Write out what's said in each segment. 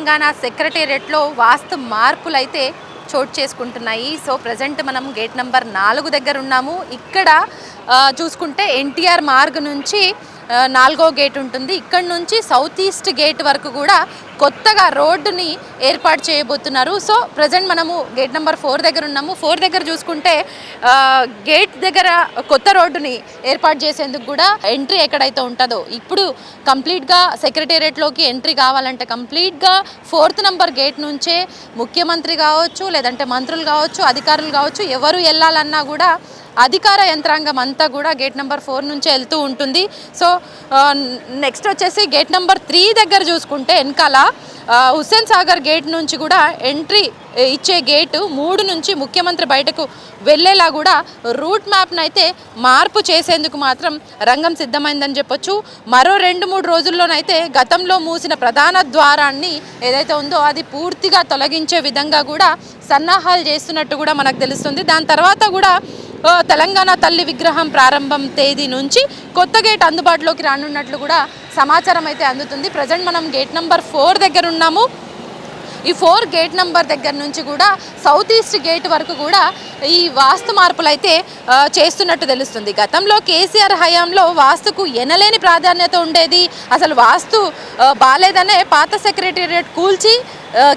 తెలంగాణ సెక్రటేరియట్లో వాస్తు మార్పులైతే చోటు చేసుకుంటున్నాయి. సో ప్రజెంట్ మనం గేట్ నెంబర్ నాలుగు దగ్గర ఉన్నాము. ఇక్కడ చూసుకుంటే ఎన్టీఆర్ మార్గ్ నుంచి నాలుగో గేట్ ఉంటుంది. ఇక్కడ నుంచి సౌత్ ఈస్ట్ గేట్ వరకు కూడా కొత్తగా రోడ్డుని ఏర్పాటు చేయబోతున్నారు. సో ప్రజెంట్ మనము గేట్ నెంబర్ ఫోర్ దగ్గర ఉన్నాము. ఫోర్ దగ్గర చూసుకుంటే గేట్ దగ్గర కొత్త రోడ్డుని ఏర్పాటు చేసేందుకు కూడా ఎంట్రీ ఎక్కడైతే ఉంటుందో ఇప్పుడు కంప్లీట్గా సెక్రటేరియట్లోకి ఎంట్రీ కావాలంటే కంప్లీట్గా ఫోర్త్ నంబర్ గేట్ నుంచే ముఖ్యమంత్రి కావచ్చు లేదంటే మంత్రులు కావచ్చు అధికారులు కావచ్చు ఎవరు వెళ్ళాలన్నా కూడా అధికార యంత్రాంగం అంతా కూడా గేట్ నెంబర్ ఫోర్ నుంచే వెళ్తూ ఉంటుంది. సో నెక్స్ట్ వచ్చేసి గేట్ నెంబర్ త్రీ దగ్గర చూసుకుంటే వెనకాల హుస్సేన్ సాగర్ గేట్ నుంచి కూడా ఎంట్రీ ఇచ్చే గేటు మూడు నుంచి ముఖ్యమంత్రి బయటకు వెళ్ళేలా కూడా రూట్ మ్యాప్ను అయితే మార్పు చేసేందుకు మాత్రం రంగం సిద్ధమైందని చెప్పొచ్చు. మరో రెండు మూడు రోజుల్లోనైతే గతంలో మూసిన ప్రధాన ద్వారాన్ని ఏదైతే ఉందో అది పూర్తిగా తొలగించే విధంగా కూడా సన్నాహాలు చేస్తున్నట్టు కూడా మనకు తెలుస్తుంది. దాని తర్వాత కూడా తెలంగాణ తల్లి విగ్రహం ప్రారంభం తేదీ నుంచి కొత్త గేట్ అందుబాటులోకి రానున్నట్లు కూడా సమాచారం అయితే అందుతుంది. ప్రజెంట్ మనం గేట్ నెంబర్ ఫోర్ దగ్గర ఉన్నాము. ఈ ఫోర్ గేట్ నంబర్ దగ్గర నుంచి కూడా సౌత్ ఈస్ట్ గేట్ వరకు కూడా ఈ వాస్తు మార్పులు అయితే చేస్తున్నట్టు తెలుస్తుంది. గతంలో కేసీఆర్ హయాంలో వాస్తుకు ఎనలేని ప్రాధాన్యత ఉండేది. అసలు వాస్తు బాలేదనే పాత సెక్రటేరియట్ కూల్చి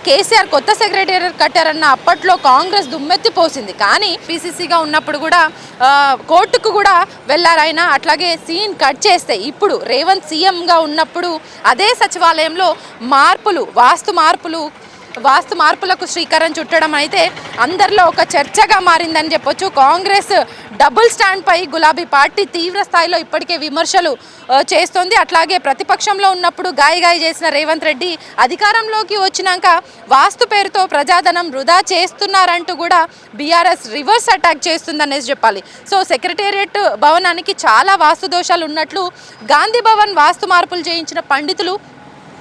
కేసీఆర్ కొత్త సెక్రటేరియట్ కట్టారన్న అప్పట్లో కాంగ్రెస్ దుమ్మెత్తిపోసింది కానీ పీసీసీగా ఉన్నప్పుడు కూడా కోర్టుకు కూడా వెళ్ళారాయన అట్లాగే సీన్ కట్ చేస్తే ఇప్పుడు రేవంత్ సీఎంగా ఉన్నప్పుడు అదే సచివాలయంలో మార్పులు వాస్తు మార్పులు వాస్తు మార్పులకు శ్రీకారం చుట్టడం అయితే అందరిలో ఒక చర్చగా మారిందని చెప్పొచ్చు. కాంగ్రెస్ డబుల్ స్టాండ్పై గులాబీ పార్టీ తీవ్ర స్థాయిలో ఇప్పటికే విమర్శలు చేస్తోంది. అట్లాగే ప్రతిపక్షంలో ఉన్నప్పుడు గాయ గాయ చేసిన రేవంత్ రెడ్డి అధికారంలోకి వచ్చినాక వాస్తు పేరుతో ప్రజాధనం వృధా చేస్తున్నారంటూ కూడా బీఆర్ఎస్ రివర్స్ అటాక్ చేస్తుందనేసి చెప్పాలి. సో సెక్రటేరియట్ భవనానికి చాలా వాస్తు దోషాలు ఉన్నట్లు గాంధీ భవన్ వాస్తు మార్పులు చేయించిన పండితులు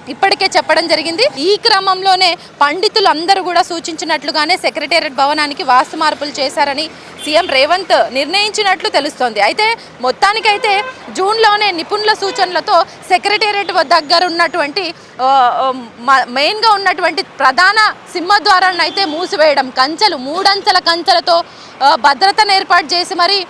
ఇప్పటికే చెప్పడం జరిగింది. ఈ క్రమంలోనే పండితులు అందరూ కూడా సూచించినట్లుగానే సెక్రటేరియట్ భవనానికి వాస్తు మార్పులు చేశారని సీఎం రేవంత్ నిర్ణయించినట్లు తెలుస్తోంది. అయితే మొత్తానికైతే జూన్లోనే నిపుణుల సూచనలతో సెక్రటేరియట్ దగ్గర ఉన్నటువంటి మ- మెయిన్గా ఉన్నటువంటి ప్రధాన సింహద్వారాన్ని అయితే మూసివేయడం కంచెలు మూడంచెల కంచెలతో భద్రతను ఏర్పాటు చేసి మరి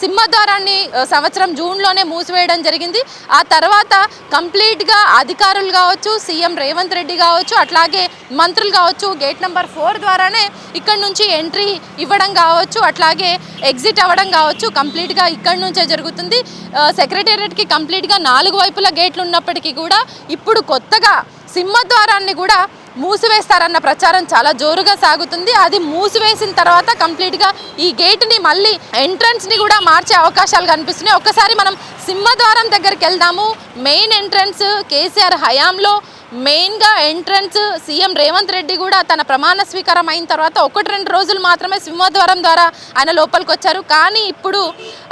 సింహద్వారాన్ని సంవత్సరం జూన్లోనే మూసివేయడం జరిగింది. ఆ తర్వాత కంప్లీట్గా అధికారులుగా కావచ్చు సీఎం రేవంత్ రెడ్డి కావచ్చు అట్లాగే మంత్రులు కావచ్చు గేట్ నెంబర్ ఫోర్ ద్వారానే ఇక్కడ నుంచి ఎంట్రీ ఇవ్వడం కావచ్చు అట్లాగే ఎగ్జిట్ అవ్వడం కావచ్చు కంప్లీట్గా ఇక్కడ నుంచే జరుగుతుంది. సెక్రటేరియట్కి కంప్లీట్గా నాలుగు వైపుల గేట్లు ఉన్నప్పటికీ కూడా ఇప్పుడు కొత్తగా సింహద్వారాన్ని కూడా మూసివేస్తారన్న ప్రచారం చాలా జోరుగా సాగుతుంది. అది మూసివేసిన తర్వాత కంప్లీట్గా ఈ గేట్ని మళ్ళీ ఎంట్రన్స్ని కూడా మార్చే అవకాశాలు కనిపిస్తున్నాయి. ఒక్కసారి మనం సింహద్వారం దగ్గరికి వెళ్దాము. మెయిన్ ఎంట్రన్స్ కేసీఆర్ హయాంలో మెయిన్గా ఎంట్రన్స్ సీఎం రేవంత్ రెడ్డి కూడా తన ప్రమాణ స్వీకారం అయిన తర్వాత ఒకటి రెండు రోజులు మాత్రమే సింహద్వారం ద్వారా ఆయన లోపలికి వచ్చారు. కానీ ఇప్పుడు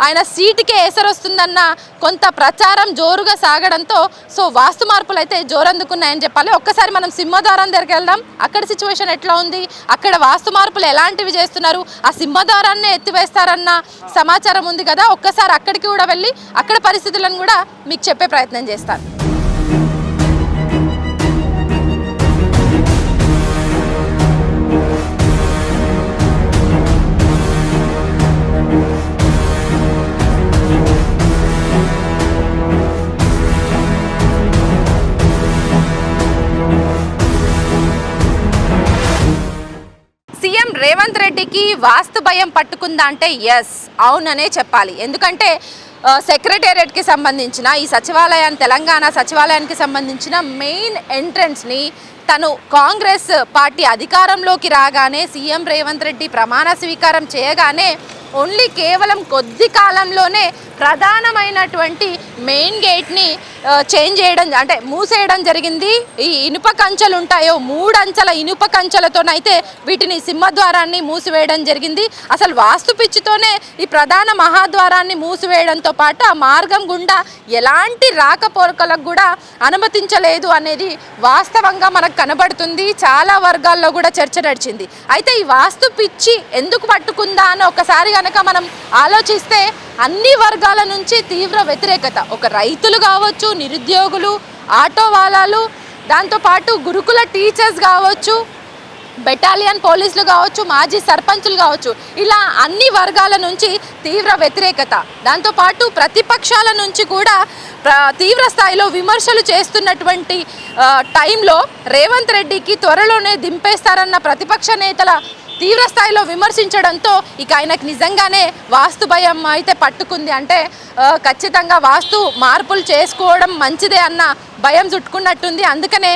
ఆయన సీటుకే ఎసరొస్తుందన్న కొంత ప్రచారం జోరుగా సాగడంతో సో వాస్తు మార్పులు అయితే జోరందుకున్నాయని చెప్పాలి. ఒక్కసారి మనం సింహద్వారం దగ్గరికి వెళ్దాం. అక్కడ సిచ్యువేషన్ ఎట్లా ఉంది? అక్కడ వాస్తు మార్పులు ఎలాంటివి చేస్తున్నారు? ఆ సింహద్వారాన్ని ఎత్తివేస్తారన్న సమాచారం ఉంది కదా. ఒక్కసారి అక్కడికి కూడా వెళ్ళి అక్కడ పరిస్థితులను కూడా మీకు చెప్పే ప్రయత్నం చేస్తాను. రేవంత్ వాస్తు భయం పట్టుకుందా అంటే ఎస్ అవుననే చెప్పాలి. ఎందుకంటే సెక్రటేరియట్కి సంబంధించిన ఈ సచివాలయాన్ని తెలంగాణ సచివాలయానికి సంబంధించిన మెయిన్ ఎంట్రన్స్ని తను కాంగ్రెస్ పార్టీ అధికారంలోకి రాగానే సీఎం రేవంత్ రెడ్డి ప్రమాణ స్వీకారం చేయగానే ఓన్లీ కేవలం కొద్ది కాలంలోనే ప్రధానమైనటువంటి మెయిన్ గేట్ని చేంజ్ చేయడం అంటే మూసేయడం జరిగింది. ఈ ఇనుప కంచెలు ఉంటాయో మూడు అంచెల ఇనుప కంచెలతోనైతే వీటిని సింహద్వారాన్ని మూసివేయడం జరిగింది. అసలు వాస్తు పిచ్చితోనే ఈ ప్రధాన మహాద్వారాన్ని మూసివేయడంతో పాటు ఆ మార్గం గుండా ఎలాంటి రాకపోకలకు కూడా అనుమతించలేదు అనేది వాస్తవంగా మనకు కనబడుతుంది. చాలా వర్గాల్లో కూడా చర్చ నడిచింది. అయితే ఈ వాస్తు పిచ్చి ఎందుకు పట్టుకుందా అని ఒకసారి కనుక మనం ఆలోచిస్తే అన్ని వర్గాల నుంచి తీవ్ర వ్యతిరేకత. ఒక రైతులు కావచ్చు నిరుద్యోగులు ఆటో వాలాలు దాంతోపాటు గురుకుల టీచర్స్ కావచ్చు బెటాలియన్ పోలీసులు కావచ్చు మాజీ సర్పంచులు కావచ్చు. ఇలా అన్ని వర్గాల నుంచి తీవ్ర వ్యతిరేకత. దాంతోపాటు ప్రతిపక్షాల నుంచి కూడా తీవ్ర స్థాయిలో విమర్శలు చేస్తున్నటువంటి టైంలో రేవంత్ రెడ్డికి త్వరలోనే దింపేస్తారన్న ప్రతిపక్ష నేతల తీవ్రస్థాయిలో విమర్శించడంతో ఇక ఆయనకు నిజంగానే వాస్తు భయం అయితే పట్టుకుంది. అంటే ఖచ్చితంగా వాస్తు మార్పులు చేసుకోవడం మంచిదే అన్న భయం చుట్టుకున్నట్టుంది. అందుకనే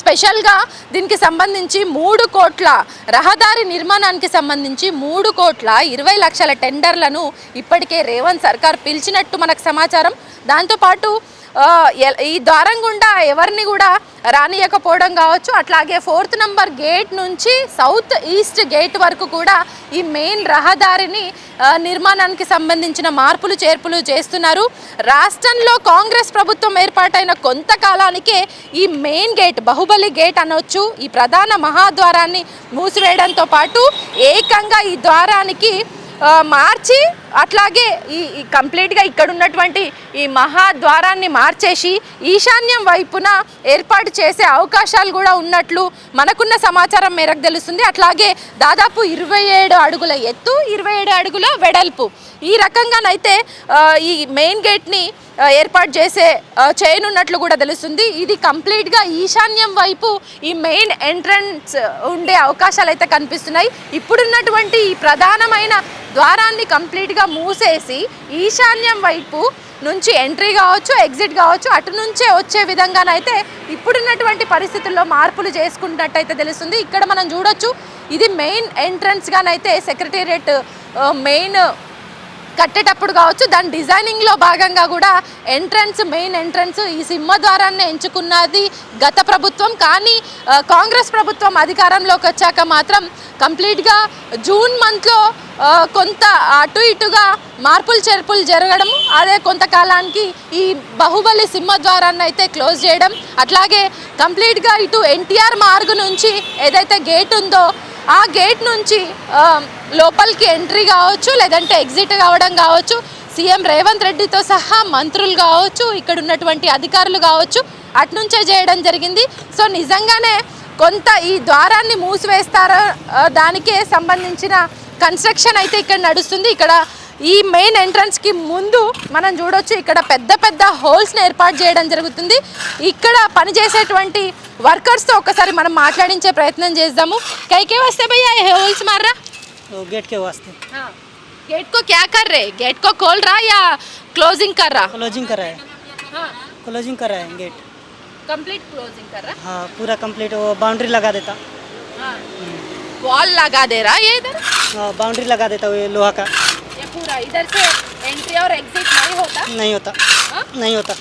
స్పెషల్గా దీనికి సంబంధించి మూడు కోట్ల రహదారి నిర్మాణానికి సంబంధించి మూడు కోట్ల ఇరవై లక్షల టెండర్లను ఇప్పటికే రేవంత్ సర్కార్ పిలిచినట్టు మనకు సమాచారం. దాంతోపాటు ఈ ద్వారం గుండా ఎవరిని కూడా రానియకపోవడం కావచ్చు. అట్లాగే ఫోర్త్ నంబర్ గేట్ నుంచి సౌత్ ఈస్ట్ గేట్ వరకు కూడా ఈ మెయిన్ రహదారిని నిర్మాణానికి సంబంధించిన మార్పులు చేర్పులు చేస్తున్నారు. రాష్ట్రంలో కాంగ్రెస్ ప్రభుత్వం ఏర్పాటైన కొంతకాలానికే ఈ మెయిన్ గేట్ బాహుబలి గేట్ అనొచ్చు ఈ ప్రధాన మహాద్వారాన్ని మూసివేయడంతో పాటు ఏకంగా ఈ ద్వారానికి మార్చి అట్లాగే ఈ కంప్లీట్గా ఇక్కడ ఉన్నటువంటి ఈ మహాద్వారాన్ని మార్చేసి ఈశాన్యం వైపున ఏర్పాటు చేసే అవకాశాలు కూడా ఉన్నట్లు మనకున్న సమాచారం మేరకు తెలుస్తుంది. అట్లాగే దాదాపు ఇరవై ఏడు అడుగుల ఎత్తు ఇరవై ఏడు అడుగుల వెడల్పు. ఈ రకంగానైతే ఈ మెయిన్ గేట్ని ఏర్పాటు చేసే చేయనున్నట్లు కూడా తెలుస్తుంది. ఇది కంప్లీట్గా ఈశాన్యం వైపు ఈ మెయిన్ ఎంట్రన్స్ ఉండే అవకాశాలు అయితే కనిపిస్తున్నాయి. ఇప్పుడున్నటువంటి ఈ ప్రధానమైన ద్వారాన్ని కంప్లీట్గా మూసేసి ఈశాన్యం వైపు నుంచి ఎంట్రీ కావచ్చు ఎగ్జిట్ కావచ్చు అటు నుంచే వచ్చే విధంగానైతే ఇప్పుడున్నటువంటి పరిస్థితుల్లో మార్పులు చేసుకున్నట్టయితే తెలుస్తుంది. ఇక్కడ మనం చూడొచ్చు ఇది మెయిన్ ఎంట్రన్స్గానైతే సెక్రటేరియట్ మెయిన్ కట్టేటప్పుడు కావచ్చు దాని డిజైనింగ్లో భాగంగా కూడా ఎంట్రన్స్ మెయిన్ ఎంట్రన్స్ ఈ సింహద్వారాన్ని ఎంచుకున్నది గత ప్రభుత్వం. కానీ కాంగ్రెస్ ప్రభుత్వం అధికారంలోకి వచ్చాక మాత్రం కంప్లీట్గా జూన్ మంత్లో కొంత అటు ఇటుగా మార్పులు చేర్పులు జరగడం అదే కొంతకాలానికి ఈ బాహుబలి సింహద్వారాన్ని అయితే క్లోజ్ చేయడం అట్లాగే కంప్లీట్గా ఇటు ఎన్టీఆర్ మార్గ్ నుంచి ఏదైతే గేట్ ఉందో ఆ గేట్ నుంచి లోపలికి ఎంట్రీ కావచ్చు లేదంటే ఎగ్జిట్ కావడం కావచ్చు సీఎం రేవంత్ రెడ్డితో సహా మంత్రులు కావచ్చు ఇక్కడ ఉన్నటువంటి అధికారులు కావచ్చు అట్నుంచే చేయడం జరిగింది. సో నిజంగానే కొంత ఈ ద్వారాన్ని మూసివేస్తారో దానికే సంబంధించిన కన్స్ట్రక్షన్ అయితే ఇక్కడ నడుస్తుంది ఇక్కడ ఈ మెయిన్ ఎంట్రన్స్కి ముందు మనం చూడొచ్చు ఇక్కడ పెద్ద పెద్ద హోల్స్ని ఏర్పాటు చేయడం జరుగుతుంది ఇక్కడ పనిచేసేటువంటి వర్కర్స్తో ఒకసారి మనం మాట్లాడించే ప్రయత్నం చేద్దాము కైకే వస్తే భయ్యా ये होल्स मार रहा तो गेट के वास्ते हाँ गेट को क्या कर रहे गेट को खोल रहा या क्लोजिंग कर रहा क्लोजिंग करा है हाँ क्लोजिंग करा है गेट कंप्लीट क्लोजिंग कर रहा हाँ पूरा कंप्लीट वो बाउंड्री लगा देता हाँ वॉल लगा दे रहा ये इधर हाँ, बाउंड्री लगा देता वो ये लोहा का ये पूरा इधर से एंट्री और एग्जिट नहीं होता नहीं होता हाँ? नहीं होता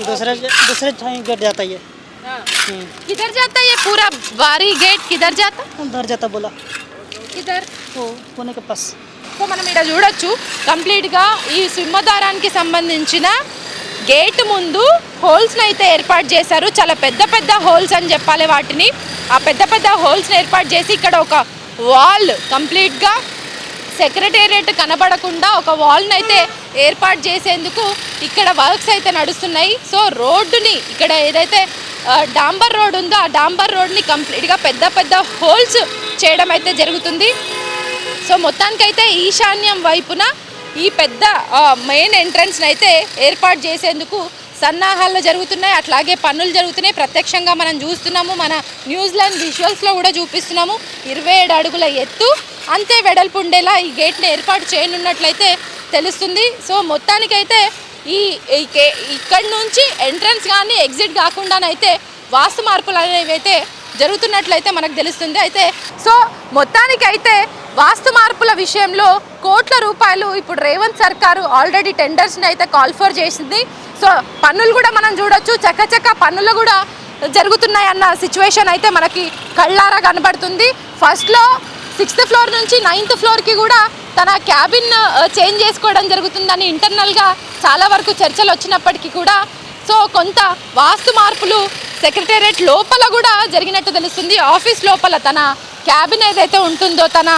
दूसरे दूसरे टाइम गेट जाता ये हाँ हम्म, किधर जाता ये पूरा बारी गेट किधर जाता उधर जाता बोला किधर वो पुणे के पास సో మనం ఇక్కడ చూడొచ్చు కంప్లీట్గా ఈ సింహద్వారానికి సంబంధించిన గేట్ ముందు హోల్స్ని అయితే ఏర్పాటు చేశారు. చాలా పెద్ద పెద్ద హోల్స్ అని చెప్పాలి వాటిని. ఆ పెద్ద పెద్ద హోల్స్ని ఏర్పాటు చేసి ఇక్కడ ఒక వాల్ కంప్లీట్గా సెక్రటేరియట్ కనబడకుండా ఒక వాల్ని అయితే ఏర్పాటు చేసేందుకు ఇక్కడ వర్క్స్ అయితే నడుస్తున్నాయి. సో రోడ్డుని ఇక్కడ ఏదైతే డాంబర్ రోడ్ ఉందో ఆ డాంబర్ రోడ్ని కంప్లీట్గా పెద్ద పెద్ద హోల్స్ చేయడం అయితే జరుగుతుంది. సో మొత్తానికైతే ఈశాన్యం వైపున ఈ పెద్ద మెయిన్ ఎంట్రన్స్ని అయితే ఏర్పాటు చేసేందుకు సన్నాహాలు జరుగుతున్నాయి. అట్లాగే పనులు జరుగుతున్నాయి. ప్రత్యక్షంగా మనం చూస్తున్నాము మన న్యూజిలాండ్ విజువల్స్లో కూడా చూపిస్తున్నాము. ఇరవై ఏడు అడుగుల ఎత్తు అంతే వెడల్పు ఉండేలా ఈ గేట్ని ఏర్పాటు చేయనున్నట్లయితే తెలుస్తుంది. సో మొత్తానికైతే ఈ ఇక్కడి నుంచి ఎంట్రన్స్ కానీ ఎగ్జిట్ కాకుండానైతే వాస్తు మార్పులు అనేవి అయితే జరుగుతున్నట్లయితే మనకు తెలుస్తుంది. అయితే సో మొత్తానికైతే వాస్తు మార్పుల విషయంలో కోట్ల రూపాయలు ఇప్పుడు రేవంత్ సర్కారు ఆల్రెడీ టెండర్స్ని అయితే కాల్ ఫర్ చేసింది. సో పన్నులు కూడా మనం చూడొచ్చు. చక్కచక్క పన్నులు కూడా జరుగుతున్నాయన్న సిచ్యువేషన్ అయితే మనకి కళ్ళారా కనబడుతుంది. ఫస్ట్లో సిక్స్త్ ఫ్లోర్ నుంచి నైన్త్ ఫ్లోర్కి కూడా తన క్యాబిన్ చేంజ్ చేసుకోవడం జరుగుతుందని ఇంటర్నల్గా చాలా వరకు చర్చలు వచ్చినప్పటికీ కూడా సో కొంత వాస్తు మార్పులు సెక్రటేరియట్ లోపల కూడా జరిగినట్టు తెలుస్తుంది. ఆఫీస్ లోపల తన క్యాబిన్ ఏదైతే ఉంటుందో తన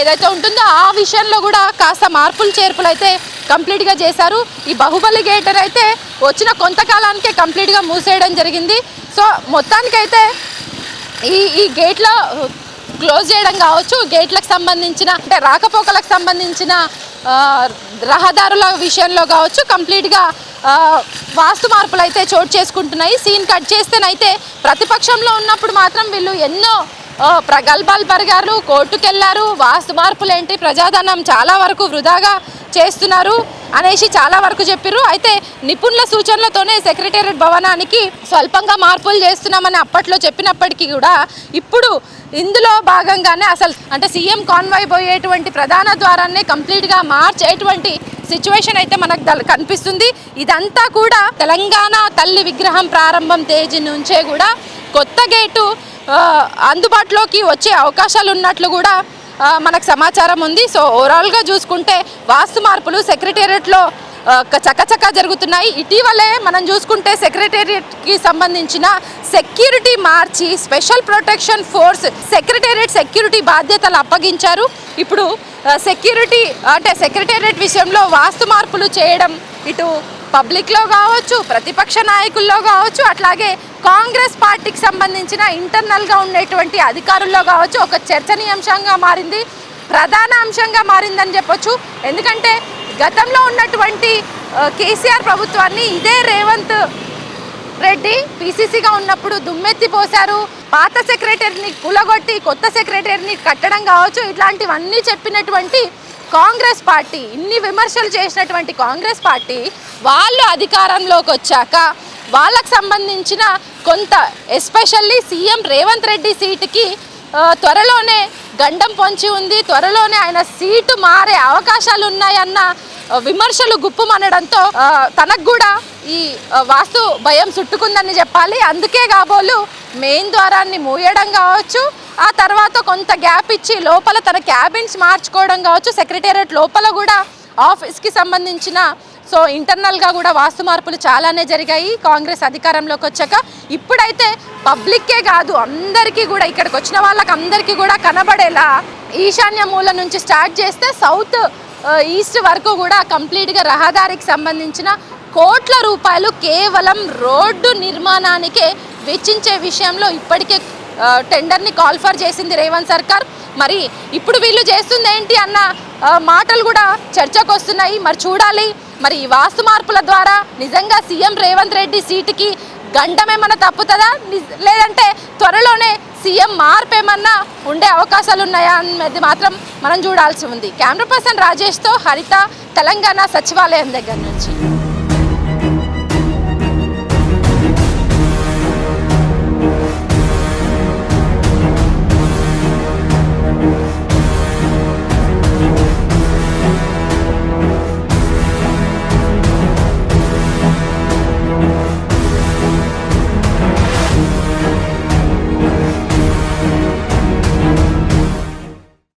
ఏదైతే ఉంటుందో ఆ విషయంలో కూడా కాస్త మార్పులు చేర్పులు అయితే కంప్లీట్గా చేశారు. ఈ బాహుబలి గేటర్ అయితే వచ్చిన కొంతకాలానికే కంప్లీట్గా మూసేయడం జరిగింది. సో మొత్తానికైతే ఈ ఈ గేట్లో క్లోజ్ చేయడం కావచ్చు. గేట్లకు సంబంధించిన అంటే రాకపోకలకు సంబంధించిన రహదారుల విషయంలో కావచ్చు కంప్లీట్గా వాస్తు మార్పులు అయితే చోటు చేసుకుంటున్నాయి. సీన్ కట్ చేస్తేనైతే ప్రతిపక్షంలో ఉన్నప్పుడు మాత్రం వీళ్ళు ఎన్నో ప్రగల్భాలు పరిగారు కోర్టుకెళ్ళారు. వాస్తు మార్పులు ఏంటి ప్రజాధనం చాలా వరకు వృధాగా చేస్తున్నారు అనేసి చాలా వరకు చెప్పారు అయితే నిపుణుల సూచనలతోనే సెక్రటేరియట్ భవనానికి స్వల్పంగా మార్పులు చేస్తున్నామని అప్పట్లో చెప్పినప్పటికీ కూడా ఇప్పుడు ఇందులో భాగంగానే అసలు అంటే సీఎం కాన్వాయ్ పోయేటువంటి ప్రధాన ద్వారాన్ని కంప్లీట్గా మార్చేటువంటి సిచ్యువేషన్ అయితే మనకు కనిపిస్తుంది. ఇదంతా కూడా తెలంగాణ తల్లి విగ్రహం ప్రారంభం తేదీ నుంచే కూడా కొత్త గేటు అందుబాటులోకి వచ్చే అవకాశాలు ఉన్నట్లు కూడా మనకు సమాచారం ఉంది. సో ఓవరాల్గా చూసుకుంటే వాస్తు మార్పులు సెక్రటేరియట్లో చకచకా జరుగుతున్నాయి. ఇటీవలే మనం చూసుకుంటే సెక్రటేరియట్కి సంబంధించిన సెక్యూరిటీ మార్చి special protection force secretariat security బాధ్యతలు అప్పగించారు. ఇప్పుడు సెక్యూరిటీ అంటే సెక్రటేరియట్ విషయంలో వాస్తు మార్పులు చేయడం ఇటు పబ్లిక్లో కావచ్చు ప్రతిపక్ష నాయకుల్లో కావచ్చు అట్లాగే కాంగ్రెస్ పార్టీకి సంబంధించిన ఇంటర్నల్గా ఉండేటువంటి అధికారుల్లో కావచ్చు ఒక చర్చనీయాంశంగా మారింది ప్రధాన అంశంగా మారిందని చెప్పొచ్చు. ఎందుకంటే గతంలో ఉన్నటువంటి కేసీఆర్ ప్రభుత్వాన్ని ఇదే రేవంత్ రెడ్డి పీసీసీగా ఉన్నప్పుడు దుమ్మెత్తి పోశారు. పాత సెక్రటరీని కులగొట్టి కొత్త సెక్రటరీని కట్టడం కావచ్చు ఇట్లాంటివన్నీ చెప్పినటువంటి కాంగ్రెస్ పార్టీ ఇన్ని విమర్శలు చేసినటువంటి కాంగ్రెస్ పార్టీ వాళ్ళు అధికారంలోకి వచ్చాక వాళ్ళకు సంబంధించిన కొంత ఎస్పెషల్లీ సీఎం రేవంత్ రెడ్డి సీటుకి త్వరలోనే గండం పొంచి ఉంది త్వరలోనే ఆయన సీటు మారే అవకాశాలు ఉన్నాయన్న విమర్శలు గుప్పుమనడంతో తనకు కూడా ఈ వాస్తు భయం చుట్టుకుందని చెప్పాలి. అందుకే కాబోలు మెయిన్ ద్వారాన్ని మూయడం కావచ్చు ఆ తర్వాత కొంత గ్యాప్ ఇచ్చి లోపల తన క్యాబిన్స్ మార్చుకోవడం కావచ్చు సెక్రటేరియట్ లోపల కూడా ఆఫీస్కి సంబంధించిన సో ఇంటర్నల్గా కూడా వాస్తు మార్పులు చాలానే జరిగాయి. కాంగ్రెస్ అధికారంలోకి వచ్చాక ఇప్పుడైతే పబ్లిక్కే కాదు అందరికీ కూడా ఇక్కడికి వచ్చిన వాళ్ళకి అందరికీ కూడా కనబడేలా ఈశాన్య మూల నుంచి స్టార్ట్ చేస్తే సౌత్ ఈస్ట్ వరకు కూడా కంప్లీట్గా రహదారికి సంబంధించిన కోట్ల రూపాయలు కేవలం రోడ్డు నిర్మాణానికే వెచ్చించే విషయంలో ఇప్పటికే టెండర్ని కాల్ఫర్ చేసింది రేవంత్ సర్కార్. మరి ఇప్పుడు వీళ్ళు చేస్తుంది ఏంటి అన్న మాటలు కూడా చర్చకు వస్తున్నాయి. మరి చూడాలి. మరి ఈ వాస్తు మార్పుల ద్వారా నిజంగా సీఎం రేవంత్ రెడ్డి సీటుకి గండమేమన్నా తప్పుతుందా? లేదంటే త్వరలోనే సీఎం మార్పు ఏమన్నా ఉండే అవకాశాలు ఉన్నాయా అనేది మాత్రం మనం చూడాల్సి ఉంది. కెమెరా పర్సన్ రాజేష్తో హరిత తెలంగాణ సచివాలయం దగ్గర నుంచి.